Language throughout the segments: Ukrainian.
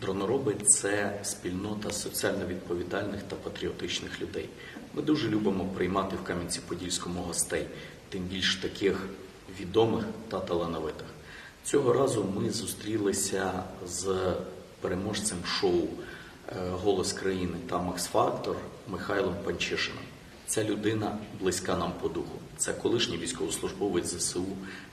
Дронороби це спільнота соціально відповідальних та патріотичних людей. Ми дуже любимо приймати в Кам'янці-Подільському гостей, тим більш таких відомих та талановитих. Цього разу ми зустрілися з переможцем шоу е, Голос країни та Макс Фактор Михайлом Панчишином. Ця людина близька нам по духу. Це колишній військовослужбовець ЗСУ.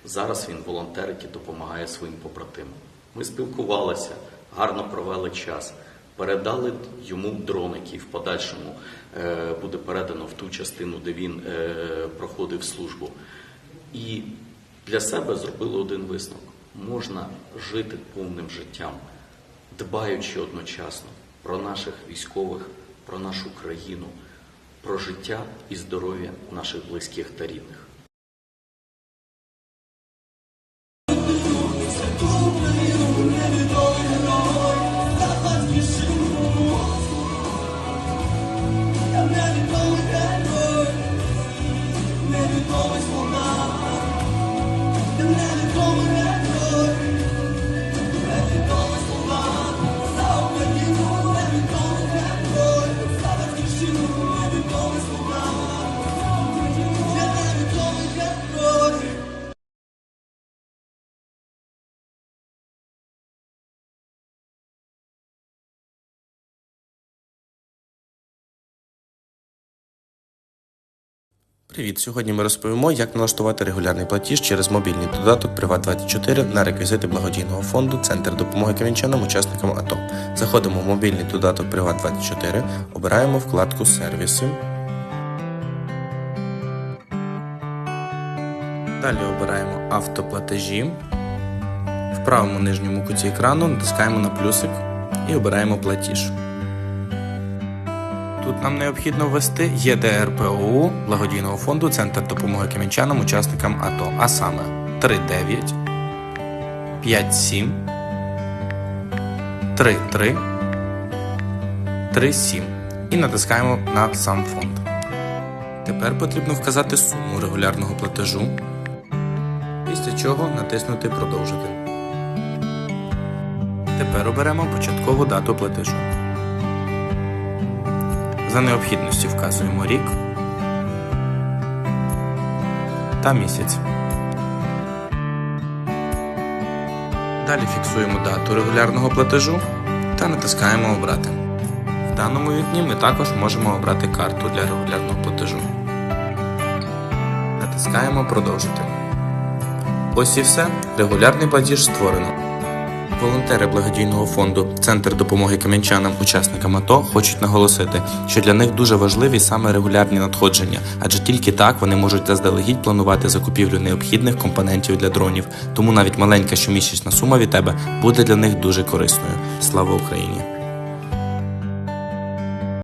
Зараз він волонтерить і допомагає своїм побратимам. Ми спілкувалися, гарно провели час, передали йому дрон, який в подальшому е, буде передано в ту частину, де він е, проходив службу. І для себе зробили один висновок: можна жити повним життям, дбаючи одночасно про наших військових, про нашу країну, про життя і здоров'я наших близьких та рідних. Tonight. Привіт! Сьогодні ми розповімо, як налаштувати регулярний платіж через мобільний додаток Приват24 на реквізити благодійного фонду Центр допомоги кам'янчанам учасникам АТО. Заходимо в мобільний додаток Приват24, обираємо вкладку Сервіси. Далі обираємо автоплатежі. В правому нижньому куті екрану натискаємо на плюсик і обираємо платіж. Тут нам необхідно ввести ЄДРПОУ благодійного фонду Центр допомоги кам'янчанам учасникам АТО, а саме 39 57 33 37 і натискаємо на сам фонд. Тепер потрібно вказати суму регулярного платежу, після чого натиснути Продовжити. Тепер оберемо початкову дату платежу. За необхідності вказуємо рік та місяць. Далі фіксуємо дату регулярного платежу та натискаємо Обрати. В даному вікні ми також можемо обрати карту для регулярного платежу. Натискаємо Продовжити. Ось і все. Регулярний платіж створено. Волонтери благодійного фонду Центр допомоги кам'янчанам учасникам АТО хочуть наголосити, що для них дуже важливі саме регулярні надходження, адже тільки так вони можуть заздалегідь планувати закупівлю необхідних компонентів для дронів. Тому навіть маленька щомісячна сума від тебе буде для них дуже корисною. Слава Україні!